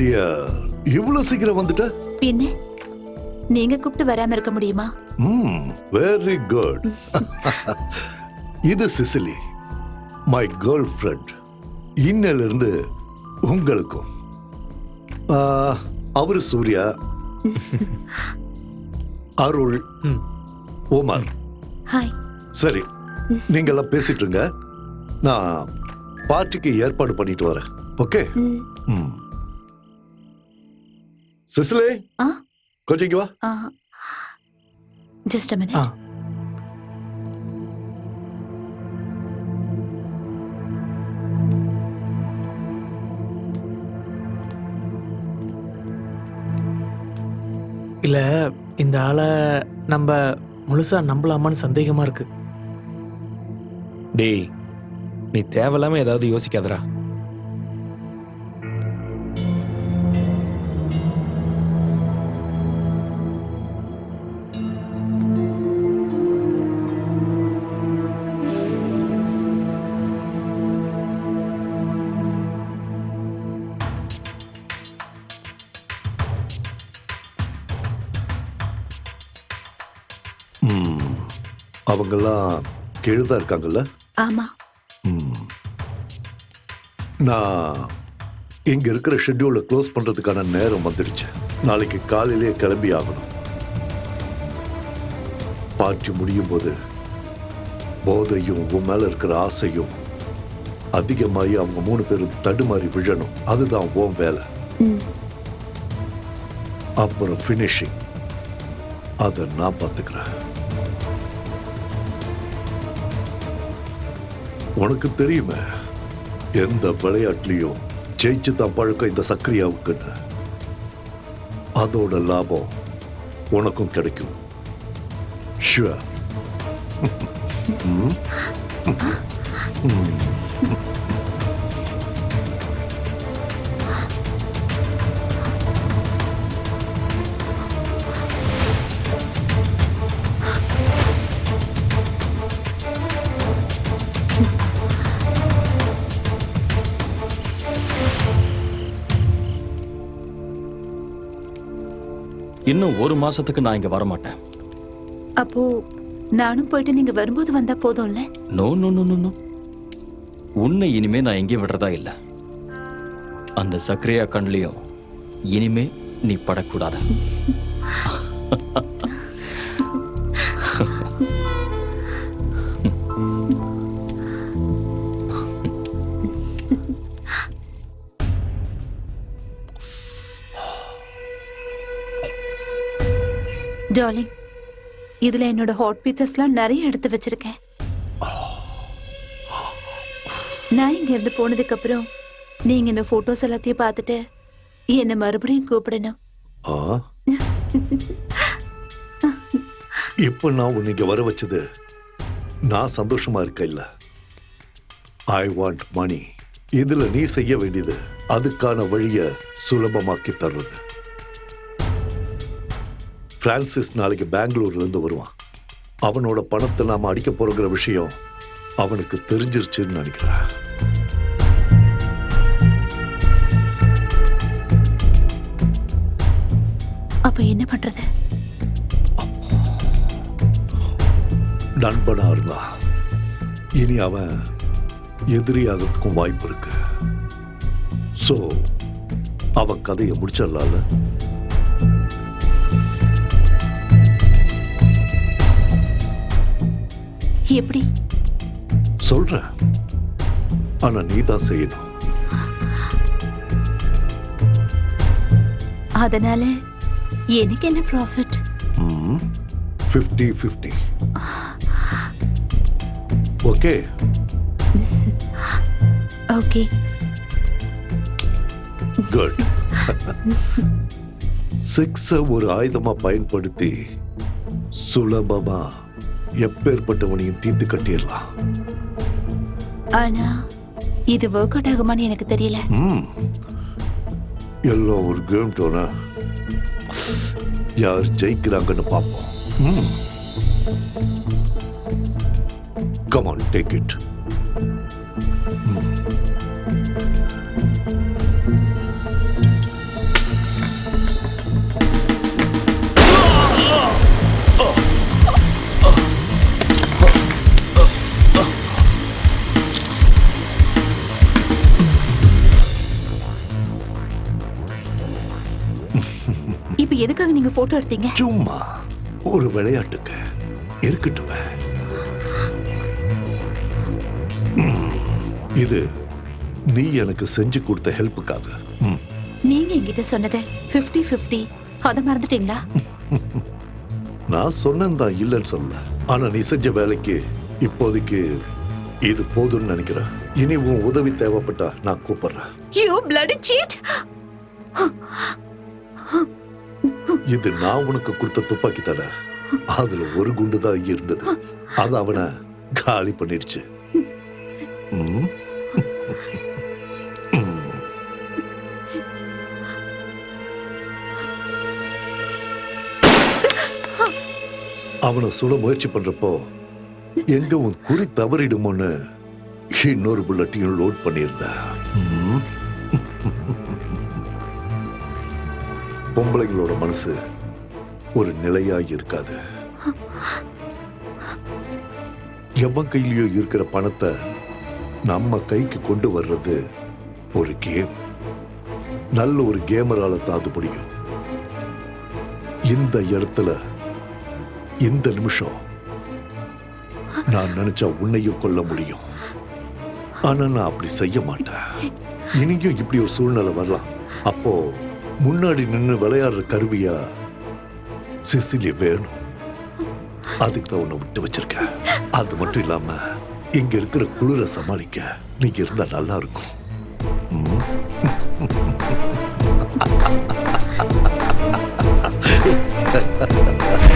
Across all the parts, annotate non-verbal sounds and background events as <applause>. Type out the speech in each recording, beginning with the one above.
Dear இவ்வளவு சீக்கிரம் வந்துட்ட? பின்ன நீங்க கூப்பிட்டு வராம இருக்க முடியுமா? ம் வெரி குட் இது சிசிலி மை கேர்ள் ஃப்ரெண்ட் இன்னையில இருந்து உங்களுக்கும் அவரு சூர்யா அருள் ம். உமர். ஹாய் சரி நீங்க எல்லாம் பேசிட்டு இருங்க. நான் பார்ட்டிக்கு ஏற்பாடு பண்ணிட்டு வரேன். ஓகே? சிசிலே ஆ? கொஞ்சம் இங்க வா. ஆ. Just a ah. மினிட் இல்ல இந்த ஆளை நம்ம முழுசா நம்பலாமான்னு சந்தேகமா இருக்கு. டேய் நீ தேவையில்லாம ஏதாவது யோசிக்காதடா. அவங்கெல்லாம் கீழே தான் இருக்காங்கல்ல? ஆமா. ம். நான் இங்க இருக்கிற ஷெட்யூலை க்ளோஸ் பண்றதுக்கான நேரம் வந்துடுச்சு. நாளைக்கு காலையிலேயே கிளம்பி ஆகணும். பார்ட்டி முடியும் போது போதையும் உன் மேல இருக்கிற ஆசையும் அதிகமாகி அவங்க மூணு பேரும் தடுமாறி விழணும். அதுதான் உன் வேலை. ம். அப்புறம் ஃபினிஷிங் அதை நான் பார்த்துக்கிறேன். உனக்கு தெரியுமே எந்த விளையாட்டுலையும் ஜெயிச்சு தான் பழக்கம் இந்த சக்கரியாவுக்குன்னு அதோட லாபம் உனக்கும் கிடைக்கும். ஷுவர் <laughs> இன்னும் ஒரு மாசத்துக்கு நான் இங்க வரமாட்டேன். அப்போ நானும் போயிட்டு நீங்க வரும்போது வந்தா போதும்ல? நோ நோ நோ நோ உன்னை இனிமே நான் எங்கேயும் விடுறதா இல்ல. அந்த சக்கரையா கண்லயும் இனிமே நீ படக்கூடாது. <laughs> டார்லிங் இதுல என்னோட ஹாட் பீச்சர்ஸ்லாம் நிறைய எடுத்து வச்சிருக்கேன். நான் இங்க இருந்து போனதுக்கு அப்புறம் நீங்க இந்த போட்டோஸ் எல்லாத்தையும் பார்த்துட்டு என்ன மறுபடியும் கூப்பிடணும். இப்ப <laughs> நான் உன்னை இங்க வர வச்சது? நான் சந்தோஷமா இருக்க இல்ல. ஐ வாண்ட் மணி இதுல நீ செய்ய வேண்டியது அதுக்கான வழிய சுலபமாக்கி தர்றது. பிரான்சிஸ் நாளைக்கு பெங்களூர்ல இருந்து வருவான். அவனோட பணத்தை நாம அடிக்க போறோங்கிற விஷயம் அவனுக்கு தெரிஞ்சிருச்சுன்னு நினைக்கிறேன். அப்ப என்ன பண்றது? நண்பனா இருந்தா இனி அவன் எதிரியாகிறதுக்கும் வாய்ப்பு இருக்கு. சோ அவன் கதையை முடிச்சிடலாம்ல? எப்படி? சொல்றேன். ஆனா நீ தான் செய்யணும். அதனால எனக்கு என்ன profit fifty fifty okay. Okay. Good six ஒரு ஆயுதமா பயன்படுத்தி சுலபமா எப்பேற்பட்டவனையும் தீர்த்து கட்டிடலாம். ஆனா இது ஒர்க் அவுட் ஆகுமான்னு எனக்கு தெரியல. ம். எல்லாம் ஒரு கேம் டோனா யார் ஜெயிக்கிறாங்கன்னு பார்ப்போம். ம். கமான் டேக் இட் போட்டோ எடுத்தீங்க? சும்மா. ஒரு விளையாட்டுக்கு. இருக்கட்டுமே. இது நீ எனக்கு செஞ்சு கொடுத்த ஹெல்ப்புக்காக. நீங்க என்கிட்ட சொன்னது 50 50 அத மறந்துட்டீங்களா? நான் சொன்னேன் தான் இல்லைன்னு சொல்லல. ஆனா நீ செஞ்ச வேலைக்கு இப்போதைக்கு இது போதும்னு நினைக்கிறேன். இனி உன் உதவி தேவைப்பட்டா நான் கூப்பிடுறேன். You bloody cheat! இது நான் உனக்கு கொடுத்த துப்பாக்கி தானே அதுல ஒரு குண்டு தான் இருந்தது. அது அவனை காலி பண்ணிடுச்சு. அவனை சுட முயற்சி பண்றப்போ எங்க உன் குறி தவறிடுமோன்னு இன்னொரு புல்லட்டையும் லோட் பண்ணியிருந்தேன். பொம்பளைங்களோட மனசு ஒரு நிலையாக இருக்காது எவன் கையிலயோ இருக்கிற பணத்தை நம்ம கைக்கு கொண்டு வர்றது ஒரு கேம். நல்ல ஒரு கேமரால தான் அது முடியும். இந்த இடத்துல இந்த நிமிஷம் நான் நினைச்சா உன்னையும் கொல்ல முடியும். ஆனா நான் அப்படி செய்ய மாட்டேன். இனியும் இப்படி ஒரு சூழ்நிலை வரலாம். அப்போ முன்னாடி நின்று விளையாடுற கருவியா சிசிலி வேணும். அதுக்கு தான் உன்னை விட்டு வச்சிருக்கேன். அது மட்டும் இல்லாம இங்க இருக்கிற குளிர சமாளிக்க நீங்க இருந்தா நல்லா இருக்கும். ம்? அட <laughs>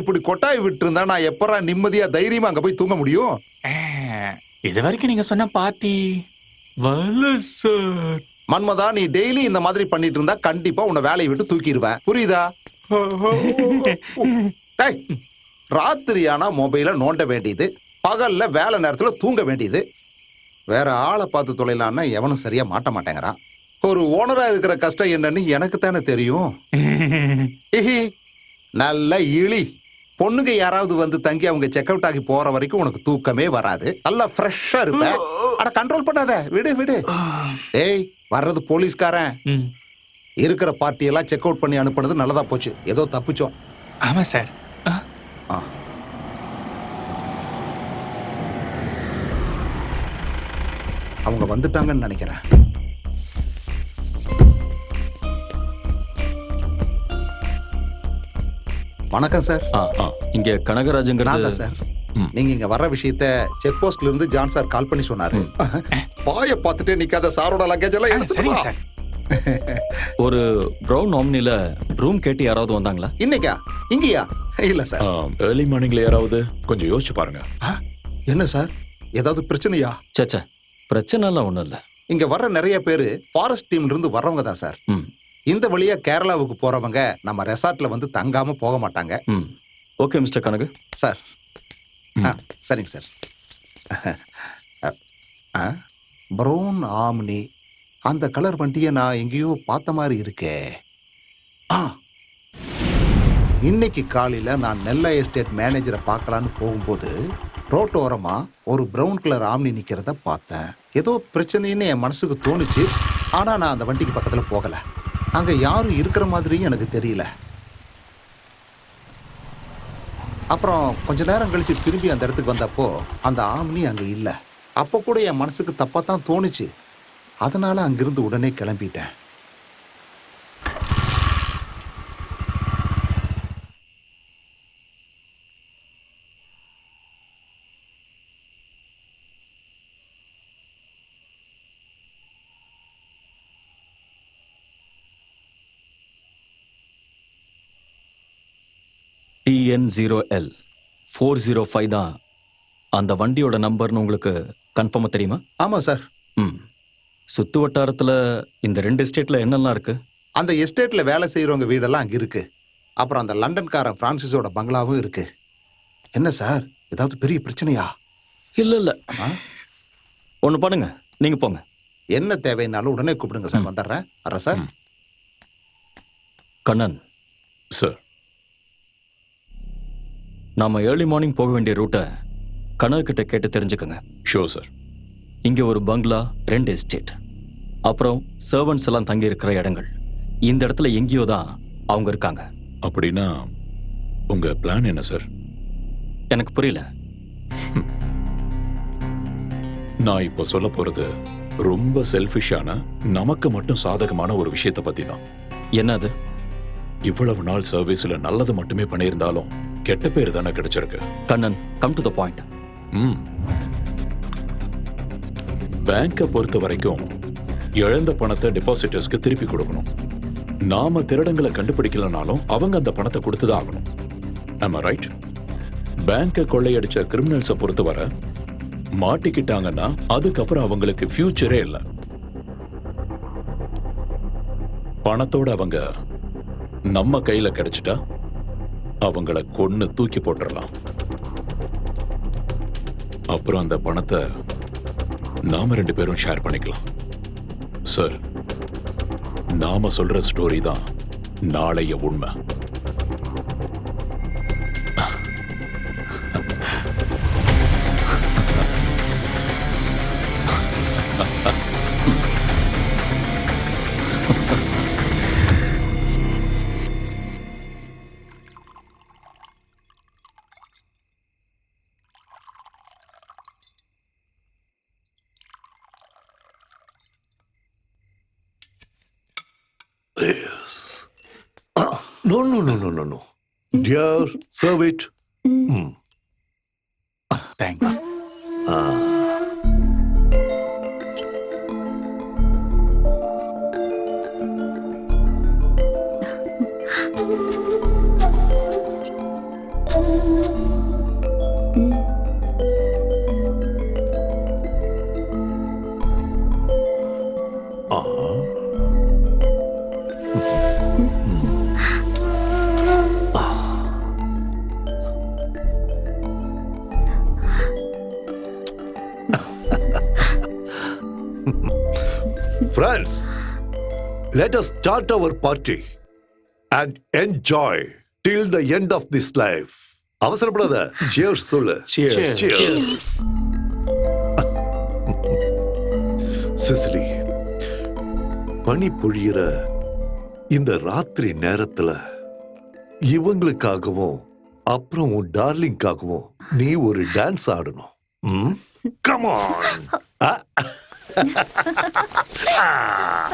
இப்படி கொட்டாய் விட்டு இருந்தா நான் எப்பறா நிம்மதியா தைரியமா அங்க போய் தூங்க முடியும்? இது வரைக்கும் நீங்க சொன்ன சார். மன்மதா நீ டெய்லி இந்த மாதிரி பண்ணிட்டு இருந்தா கண்டிப்பா உன்னை வேலையை விட்டு தூக்கிடுவேன். புரியுதா? ராத்திரி ஆனா மொபைல நோண்ட வேண்டியது பகல்ல வேலை நேரத்துல தூங்க வேண்டியது. வேற ஆளை பார்த்து தொலைலான்னா எவனும் சரியா மாட்ட மாட்டேங்கிறான். ஒரு ஓனரா இருக்கிற கஷ்டம் என்னன்னு எனக்கு தானே தெரியும். <laughs> நல்ல இழி பொண்ணுங்க யாராவது வந்து தங்கி அவங்க செக் அவுட் ஆகி போற வரைக்கும் உனக்கு தூக்கமே வராது. நல்லா ஃப்ரெஷ்ஷா இருப்ப. அட கண்ட்ரோல் பண்ணாத. விடு விடு. ஏய் வர்றது போலீஸ்காரன். இருக்கிற பார்ட்டி எல்லாம் செக் அவுட் பண்ணி அனுப்புனது நல்லதா போச்சு. ஏதோ தப்பிச்சோம். ஆமா சார் ஆ. அவங்க வந்துட்டாங்கன்னு நினைக்கிறேன். வணக்கம் சார் ஆ ஆ. இங்க நான் கனகராஜங்கிறது தான் சார் நீங்க இங்க வர்ற விஷயத்த செக் போஸ்ட்ல இருந்து ஜான் சார் கால் பண்ணி சொன்னாரு. பாய பார்த்துட்டே நிக்காத சாரோட லக்கேஜ் எல்லாம் எடுத்து சரிங்க. சார் ஒரு ப்ரௌன் ஆம்னில ரூம் கேட்டு யாராவது வந்தாங்களா? இன்னைக்கா? இங்கயா? இல்ல சார் ஏர்லி மார்னிங்ல யாராவது? கொஞ்சம் யோசிச்சு பாருங்க. ஆ, என்ன சார் ஏதாவது பிரச்சனையா? சேச்சே பிரச்சனைலாம் ஒன்றும் இல்லை. இங்க வர்ற நிறைய பேரு ஃபாரஸ்ட் டீம்ல இருந்து வர்றவங்க தான் சார் ம். இந்த வழியா கேரளாவுக்கு போறவங்க நம்ம ரெசார்ட்ல வந்து தங்காம போக மாட்டாங்க. ம். Okay mister Kanagu. சார். ஆ, சரிங்க சார். Brown Omni. அந்த கலர் வண்டியை நான் எங்கேயோ பார்த்த மாதிரி இருக்கே. ஆ. இன்னைக்கு காலையில நான் நெல்லை எஸ்டேட் மேனேஜரை பார்க்கலான்னு போகும்போது ரோட்டோரமா ஒரு பிரவுன் கலர் ஆம்னி நிக்கிறத பார்த்தேன். ஏதோ பிரச்சனைன்னு என் மனசுக்கு தோணுச்சு. ஆனா நான் அந்த வண்டிக்கு பக்கத்துல போகல. அங்கே யாரும் இருக்கிற மாதிரியும் எனக்கு தெரியல. அப்புறம் கொஞ்ச நேரம் கழித்து திரும்பி அந்த இடத்துக்கு வந்தப்போ அந்த ஆம்னி அங்கே இல்லை. அப்போ கூட என் மனசுக்கு தப்பாக தான் தோணுச்சு. அதனால் அங்கிருந்து உடனே கிளம்பிட்டேன். TN zero L four zero five தான். அந்த வண்டியோட நம்பர்னு உங்களுக்கு கன்ஃபார்மாக தெரியுமா? ஆமா சார் ம். சுத்து வட்டாரத்தில் இந்த ரெண்டு ஸ்டேட்டில் என்னெல்லாம் இருக்கு? அந்த எஸ்டேட்ல வேலை செய்யறவங்க வீடெல்லாம் அங்க இருக்கு. அப்புறம் அந்த லண்டன்காரன் பிரான்சிஸோட பங்களாவும் இருக்கு. என்ன சார் ஏதாவது பெரிய பிரச்சனையா? இல்லை இல்லை. ஆ? ஒன்று பண்ணுங்க. நீங்கள் போங்க. என்ன தேவைன்னாலும் உடனே கூப்பிடுங்க சார் வந்துடுறேன். வரேன் சார் கண்ணன். சார் நாம ஏர்லி மார்னிங் போக வேண்டிய ரூட்டை கனவுக்கிட்ட கேட்டு தெரிஞ்சுக்கோங்க. ஷோ சார் இங்கே ஒரு பங்களா ரெண்டு எஸ்டேட் அப்புறம் சர்வன்ஸ் எல்லாம் தங்கி இருக்கிற இடங்கள். இந்த இடத்துல எங்கேயோ தான் அவங்க இருக்காங்க. அப்படின்னா உங்க பிளான் என்ன சார் எனக்கு புரியல. நான் இப்போ சொல்ல போறது ரொம்ப செல்ஃபிஷான நமக்கு மட்டும் சாதகமான ஒரு விஷயத்தை பத்தி தான் என்ன அது இவ்வளவு நாள் சர்வீஸ்ல நல்லது மட்டுமே பண்ணியிருந்தாலும் கெட்ட பேர் தானே கிடைச்சிருக்கு. Kannan come to the point ம். பேங்கை பொறுத்த வரைக்கும் இழந்த பணத்தை டெபாசிட்டர்ஸ்க்கு திருப்பி கொடுக்கணும். நாம திருடங்களை கண்டுபிடிக்கலனாலும் அவங்க அந்த பணத்தை கொடுத்துதான் ஆகணும். ஆமா ரைட் பேங்கை கொள்ளையடிச்ச கிரிமினல்ஸை பொறுத்தவரை மாட்டிக்கிட்டாங்கன்னா அதுக்கப்புறம் அவங்களுக்கு ஃபியூச்சரே இல்லை. பணத்தோட அவங்க நம்ம கையில கிடைச்சிட்டா அவங்கள கொன்னு தூக்கி போட்டுறலாம். அப்புறம் அந்த பணத்தை நாம ரெண்டு பேரும் ஷேர் பண்ணிக்கலாம். சார் நாம சொல்ற ஸ்டோரி தான் நாளைய உண்மை. No, no, no, no, no, no. Dear, serve it. Mm. Hmm. Thanks. Ah. Friends, let us start our party and enjoy till the end of this life. அவசரப்படாத cheers சொல்லு Cheers. Cheers. Sicily <laughs> பனி பொழியிற இந்த ராத்திரி நேரத்துல இவங்களுக்காகவும் அப்புறம் உன் டார்லிங்காகவும் நீ ஒரு டான்ஸ் ஆடணும். Come on <laughs> <laughs> 아.